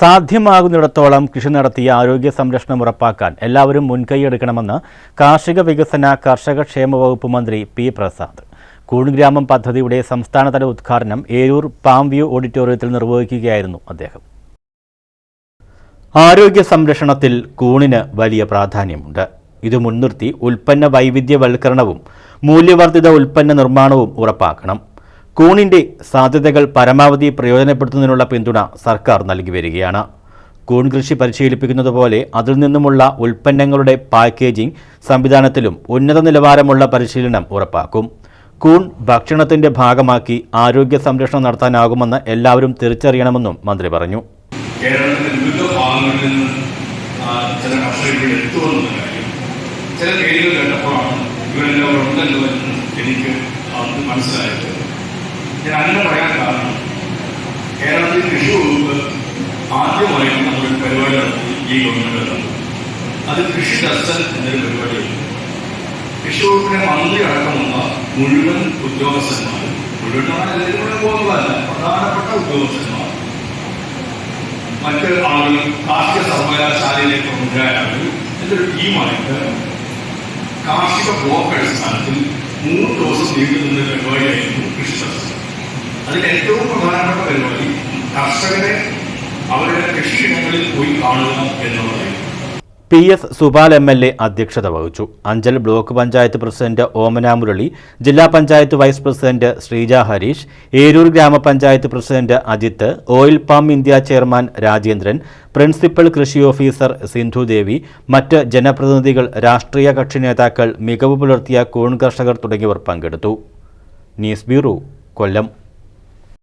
സാധ്യമാകുന്നിടത്തോളം കൃഷി നടത്തിയ ആരോഗ്യ സംരക്ഷണം ഉറപ്പാക്കാൻ എല്ലാവരും മുൻകൈയെടുക്കണമെന്ന് കാർഷിക വികസന കർഷക ക്ഷേമ വകുപ്പ് മന്ത്രി പി പ്രസാദ്. കൂൺഗ്രാമം പദ്ധതിയുടെ സംസ്ഥാനതല ഉദ്ഘാടനം ഏരൂർ പാം വ്യൂ ഓഡിറ്റോറിയത്തിൽ നിർവഹിക്കുകയായിരുന്നു അദ്ദേഹം. ആരോഗ്യ സംരക്ഷണത്തിൽ കൂണിന് വലിയ പ്രാധാന്യമുണ്ട്. ഇത് മുൻനിർത്തി ഉൽപ്പന്ന വൈവിധ്യവൽക്കരണവും മൂല്യവർദ്ധിത ഉൽപ്പന്ന നിർമ്മാണവും ഉറപ്പാക്കണം. കൂണിന്റെ സാധ്യതകൾ പരമാവധി പ്രയോജനപ്പെടുത്തുന്നതിനുള്ള പിന്തുണ സർക്കാർ നൽകി വരികയാണ്. കൂൺ കൃഷി പരിശീലിപ്പിക്കുന്നതുപോലെ അതിൽ നിന്നുമുള്ള ഉൽപ്പന്നങ്ങളുടെ പാക്കേജിംഗ് സംവിധാനത്തിലും ഉന്നത നിലവാരമുള്ള പരിശീലനം ഉറപ്പാക്കും. കൂൺ ഭക്ഷണത്തിന്റെ ഭാഗമാക്കി ആരോഗ്യ സംരക്ഷണം നടത്താനാകുമെന്ന് എല്ലാവരും തിരിച്ചറിയണമെന്നും മന്ത്രി പറഞ്ഞു. കേരളത്തിന്റെ നിന്ന് ചില കാര്യം ചില കേട്ടപ്പോഴാണ് ഇവരെല്ലാം അവിടെ ഉണ്ടല്ലോ എന്ന് എനിക്ക് അത് മനസ്സിലായത്. ഞാൻ അങ്ങനെ പറയാൻ കാരണം കേരളത്തിൽ കൃഷി വകുപ്പ് നമ്മൾ പരിപാടി നടത്തി ഈ ഗവൺമെന്റ് അത് കൃഷി ദർശൻ എന്നൊരു പരിപാടിയാണ് കൃഷി വകുപ്പിലെ മന്ത്രി അടക്കമുള്ള മുഴുവൻ ഉദ്യോഗസ്ഥന്മാർ മുഴുവൻ എല്ലാവരും പോകുന്നതല്ല പ്രധാനപ്പെട്ട ഉദ്യോഗസ്ഥന്മാർ മറ്റ് ആളുകൾ കാർഷിക സർവകലാശാലയിലെ പ്രമുഖരായ ആളുകൾ ഇതൊരു ടീമായിട്ട് കാർഷിക ബ്ലോക്ക് അടിസ്ഥാനത്തിൽ മൂന്ന് ദിവസം നീണ്ടു നിന്ന പരിപാടിയായിരുന്നു കൃഷി ദർശനം അതിൽ ഏറ്റവും പ്രധാനപ്പെട്ട പരിപാടി കർഷകരെ അവരുടെ കൃഷിയിടങ്ങളിൽ പോയി കാണുക എന്നുള്ളതായിരുന്നു P S Supal M L A അധ്യക്ഷത വഹിച്ചു. അഞ്ചൽ ബ്ലോക്ക് പഞ്ചായത്ത് പ്രസിഡന്റ് ഓമന മുരളി ജില്ലാ പഞ്ചായത്ത് വൈസ് പ്രസിഡന്റ് ശ്രീജ ഹരീഷ് ഏരൂർ ഗ്രാമപഞ്ചായത്ത് president Ajith oil palm India chairman Rajendran principal കൃഷി ഓഫീസർ സിന്ധുദേവി മറ്റ് ജനപ്രതിനിധികൾ രാഷ്ട്രീയ കക്ഷി നേതാക്കൾ മികവ് പുലർത്തിയ കൂൺ കർഷകർ തുടങ്ങിയവർ പങ്കെടുത്തു. News bureau Kollam.